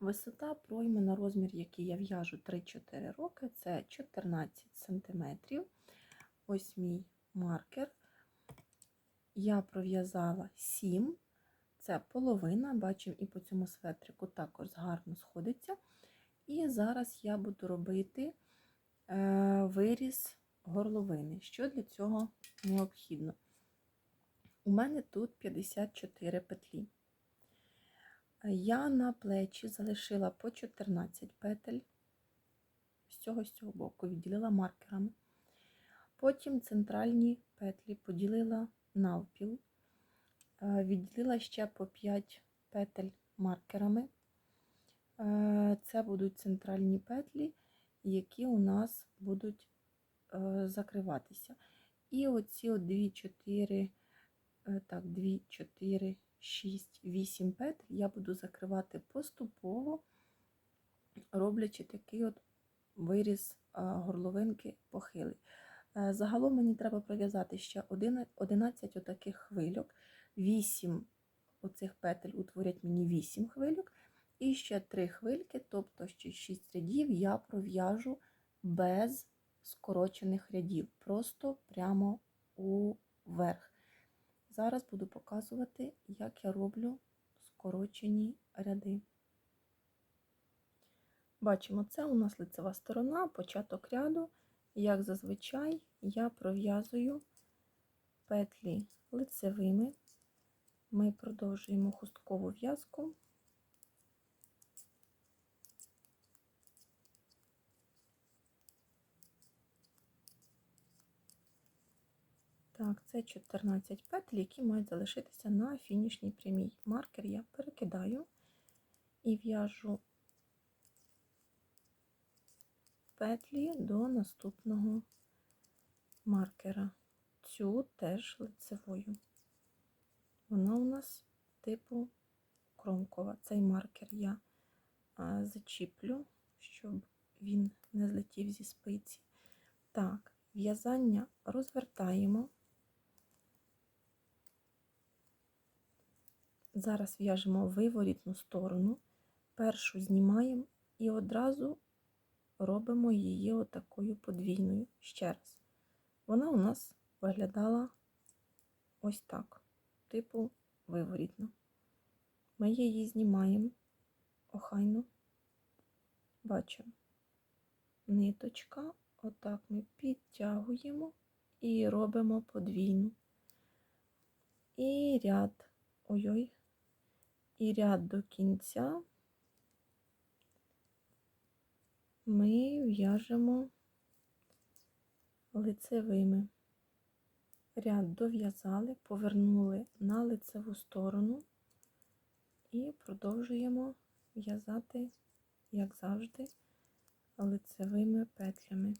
Висота пройми на розмір, який я в'яжу 3-4 роки, це 14 см. Ось мій маркер. Я пров'язала 7, це половина, бачимо, і по цьому светрику також гарно сходиться. І зараз я буду робити е, виріз горловини. Що для цього необхідно? У мене тут 54 петлі. Я на плечі залишила по 14 петель з цього з цього боку, відділила маркерами. Потім центральні петлі поділила навпіл, е, відділила ще по 5 петель маркерами. Е, Це будуть центральні петлі, які у нас будуть е, закриватися. І оці 2, 4, так, 2, 4, 6, 8 петель я буду закривати поступово, роблячи такий от виріз горловинки похилий. Загалом мені треба пров'язати ще 11 отаких хвильок, 8 оцих петель утворять мені 8 хвильок, і ще 3 хвильки, тобто ще 6 рядів я пров'яжу без скорочених рядів, просто прямо уверх. Зараз буду показувати, як я роблю скорочені ряди. Бачимо, це у нас лицева сторона, початок ряду. Як зазвичай, я пров'язую петлі лицевими. Ми продовжуємо хусткову в'язку. Так, це 14 петель, які мають залишитися на фінішній прямій. Маркер я перекидаю і в'яжу петлі до наступного маркера. Цю теж лицевою. Вона у нас типу кромкова. Цей маркер я зачіплю, щоб він не злетів зі спиці. Так, в'язання розвертаємо. Зараз в'яжемо виворітну сторону, першу знімаємо і одразу робимо її отакою подвійною ще раз. Вона у нас виглядала ось так, типу виворітно. Ми її знімаємо охайно, бачимо, ниточка, отак ми підтягуємо і робимо подвійну. І ряд, ой-ой, і ряд до кінця ми в'яжемо лицевими. Ряд дов'язали, повернули на лицеву сторону і продовжуємо в'язати, як завжди, лицевими петлями.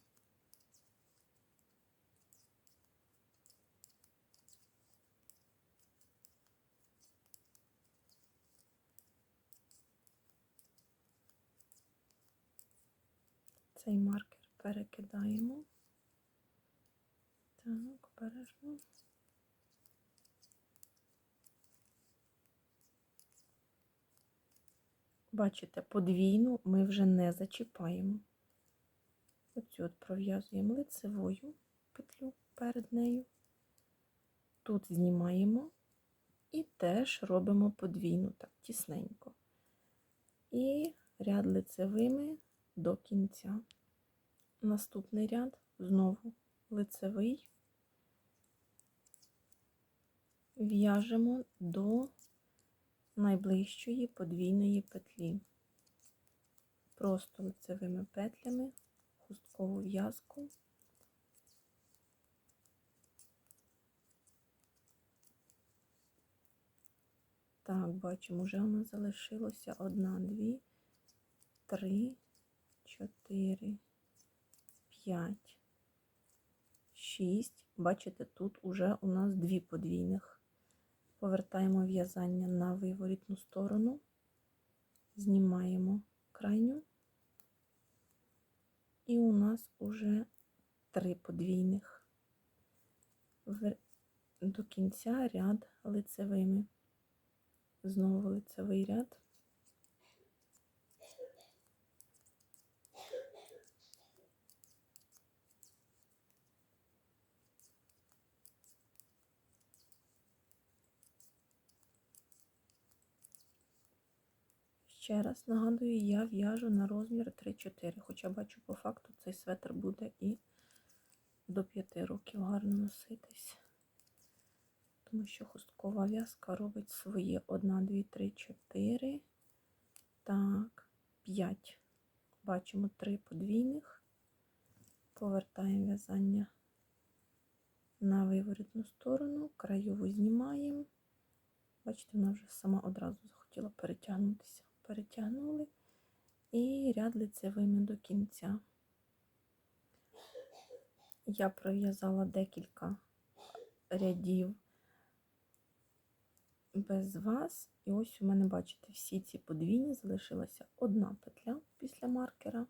Цей маркер перекидаємо. Так, обережно. Бачите, подвійну ми вже не зачіпаємо. Оцю от пров'язуємо лицевою петлю перед нею. Тут знімаємо і теж робимо подвійну, так, тісненько. І ряд лицевими до кінця. Наступний ряд знову лицевий, в'яжемо до найближчої подвійної петлі. Просто лицевими петлями, хусткову в'язку. Так, бачимо, вже у нас залишилося одна, дві, три, чотири, п'ять, шість. Бачите, тут уже у нас дві подвійних. Повертаємо в'язання на виворітну сторону, знімаємо крайню, і у нас уже три подвійних. До кінця ряд лицевими. Знову лицевий ряд. Ще раз нагадую, я в'яжу на розмір 3-4, хоча бачу по факту цей светр буде і до 5 років гарно носитись. Тому що хусткова в'язка робить своє 1, 2, 3, 4. Так, 5. Бачимо 3 подвійних. Повертаємо в'язання на виворітну сторону, краєву знімаємо. Бачите, вона вже сама одразу захотіла перетягнутися. Перетягнули і ряд лицевими до кінця. Я пров'язала декілька рядів без вас. І ось у мене, бачите, всі ці подвійні залишилася одна петля після маркера.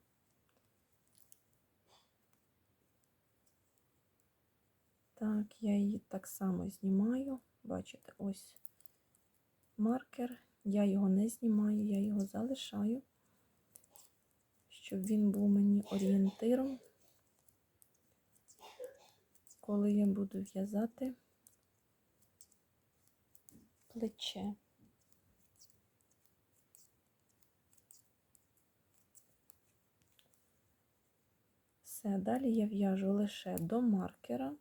Так, я її так само знімаю. Бачите, ось маркер. Я його не знімаю, я його залишаю, щоб він був мені орієнтиром, коли я буду в'язати плече. Все, далі я в'яжу лише до маркера.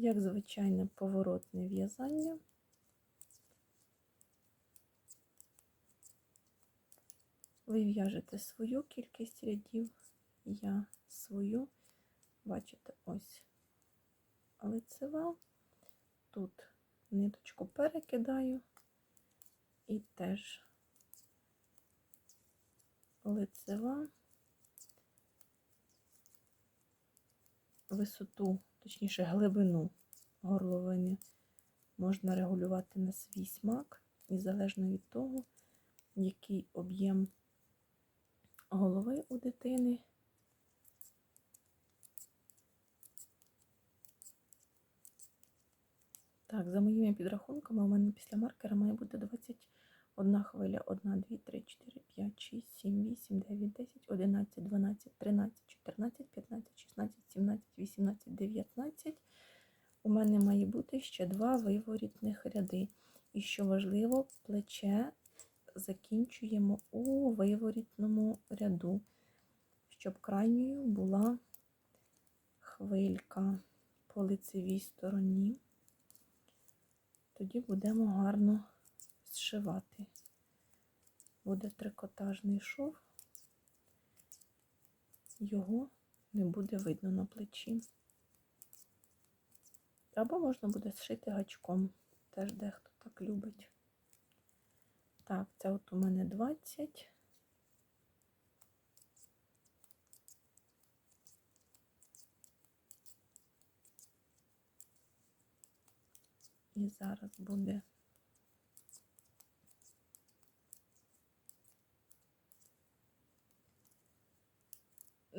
Як звичайне поворотне в'язання. Ви в'яжете свою кількість рядів, я свою. Бачите, ось лицева. Тут ниточку перекидаю і теж лицева, висоту, точніше, глибину горловини можна регулювати на свій смак, і залежно від того, який об'єм голови у дитини. Так, за моїми підрахунками, у мене після маркера має бути 21 хвиля. 1, 2, 3, 4, 5, 6, 7, 8, 9, 10, 11, 12, 13, 14, 15, 16, 17, 18, 19. У мене має бути ще два виворітних ряди. І що важливо, плече закінчуємо у виворітному ряду, щоб крайньою була хвилька по лицевій стороні тоді будемо гарно зшивати. Буде трикотажний шов, його не буде видно на плечі. Або можна буде зшити гачком, теж дехто так любить. Так, це от у мене 20. І зараз буде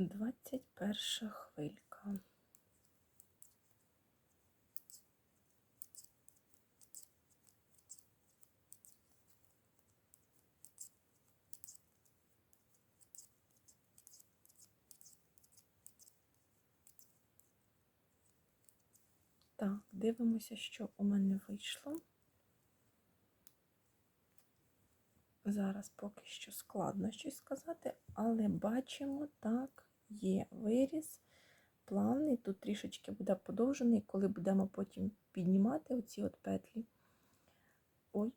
двадцять перша хвилька. Так, дивимося, що у мене вийшло. Зараз поки що складно щось сказати, але бачимо, так, є виріс плавний, тут трішечки буде подовжений, коли будемо потім піднімати оці от петлі. Ой,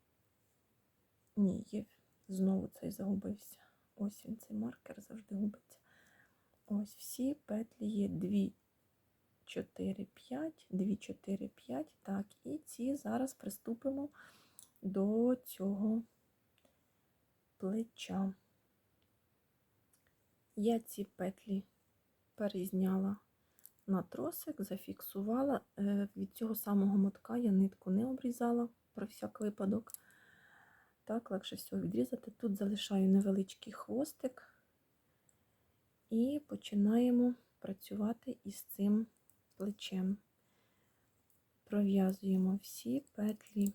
ні, є, знову цей загубився. Ось він, цей маркер завжди губиться. Ось всі петлі є дві 4, 5, 2, 4, 5. Так, і ці зараз приступимо до цього плеча. Я ці петлі перезняла на тросик, зафіксувала. Е, від цього самого мотка я нитку не обрізала про всяк випадок. Так, легше всього відрізати. Тут залишаю невеличкий хвостик і починаємо працювати із цим плечем. Пров'язуємо всі петлі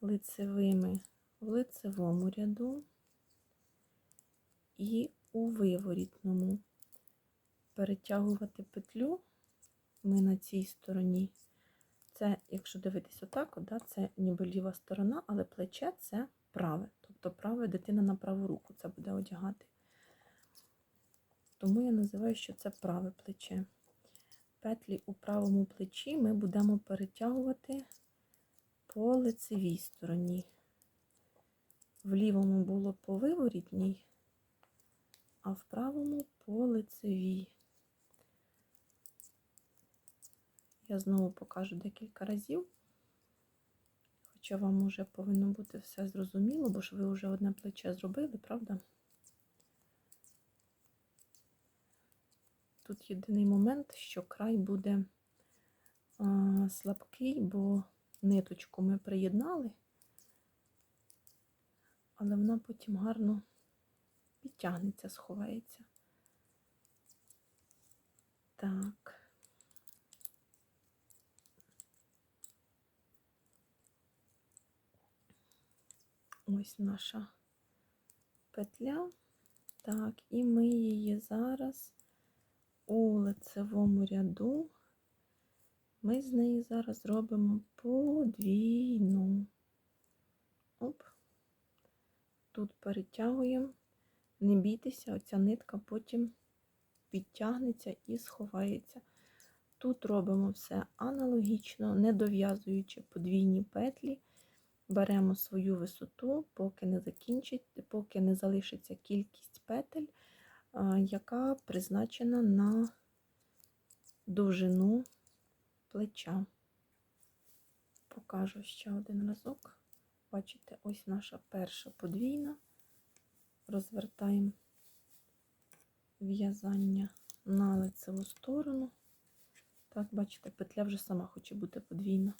лицевими в лицевому ряду і у виворітному. Перетягувати петлю ми на цій стороні. Це, якщо дивитись отак, да, це ніби ліва сторона, але плече це праве. Тобто праве дитина на праву руку це буде одягати. Тому я називаю, що це праве плече. Петлі у правому плечі ми будемо перетягувати по лицевій стороні. В лівому було по виворітній, а в правому по лицевій. Я знову покажу декілька разів. Хоча вам вже повинно бути все зрозуміло, бо ж ви вже одне плече зробили, правда? Тут єдиний момент, що край буде а, слабкий, бо ниточку ми приєднали, але вона потім гарно підтягнеться, сховається. Так. Ось наша петля. Так, і ми її зараз у лицевому ряду, ми з неї зараз робимо подвійну. Оп, тут перетягуємо, не бійтеся, оця нитка потім підтягнеться і сховається. Тут робимо все аналогічно, не дов'язуючи подвійні петлі. Беремо свою висоту, поки не закінчить, поки не залишиться кількість петель, яка призначена на довжину плеча. Покажу ще один разок. Бачите, ось наша перша подвійна. Розвертаємо в'язання на лицеву сторону. Так, бачите, петля вже сама хоче бути подвійна.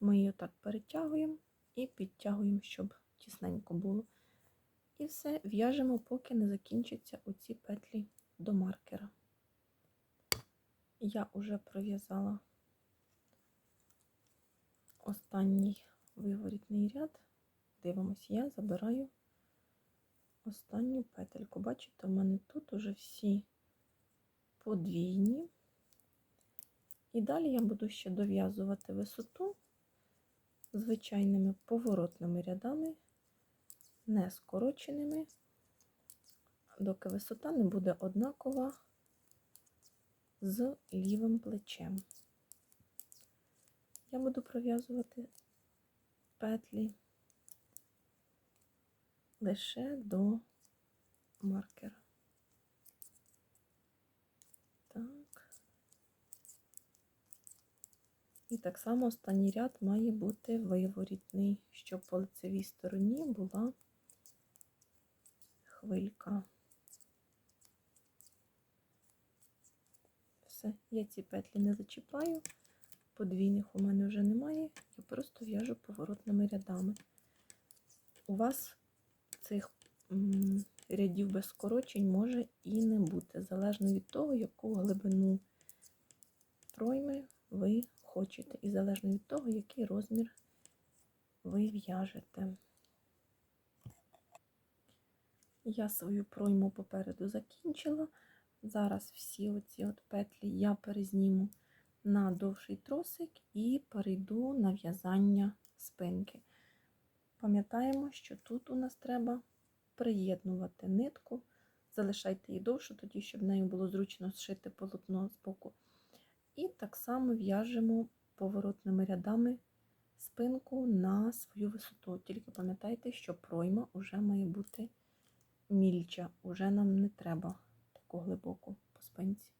Ми її так перетягуємо і підтягуємо, щоб тісненько було. І все, в'яжемо, поки не закінчаться оці петлі до маркера. Я вже пров'язала останній виворітний ряд. Дивимось, я забираю останню петельку. Бачите, у мене тут уже всі подвійні. І далі я буду ще дов'язувати висоту звичайними поворотними рядами, не скороченими, доки висота не буде однакова з лівим плечем. Я буду пров'язувати петлі лише до маркера. Так. І так само останній ряд має бути виворітний, щоб по лицевій стороні була хвилька. Все, я ці петлі не зачіпаю, подвійних у мене вже немає, я просто в'яжу поворотними рядами. У вас цих рядів без скорочень може і не бути, залежно від того, яку глибину пройми ви хочете, і залежно від того, який розмір ви в'яжете. Я свою пройму попереду закінчила. Зараз всі оці от петлі я перезніму на довший тросик і перейду на в'язання спинки. Пам'ятаємо, що тут у нас треба приєднувати нитку, залишайте її довше, тоді, щоб нею було зручно зшити полотно з боку. І так само в'яжемо поворотними рядами спинку на свою висоту. Тільки пам'ятайте, що пройма вже має бути мільча, уже нам не треба таку глибоку по спинці.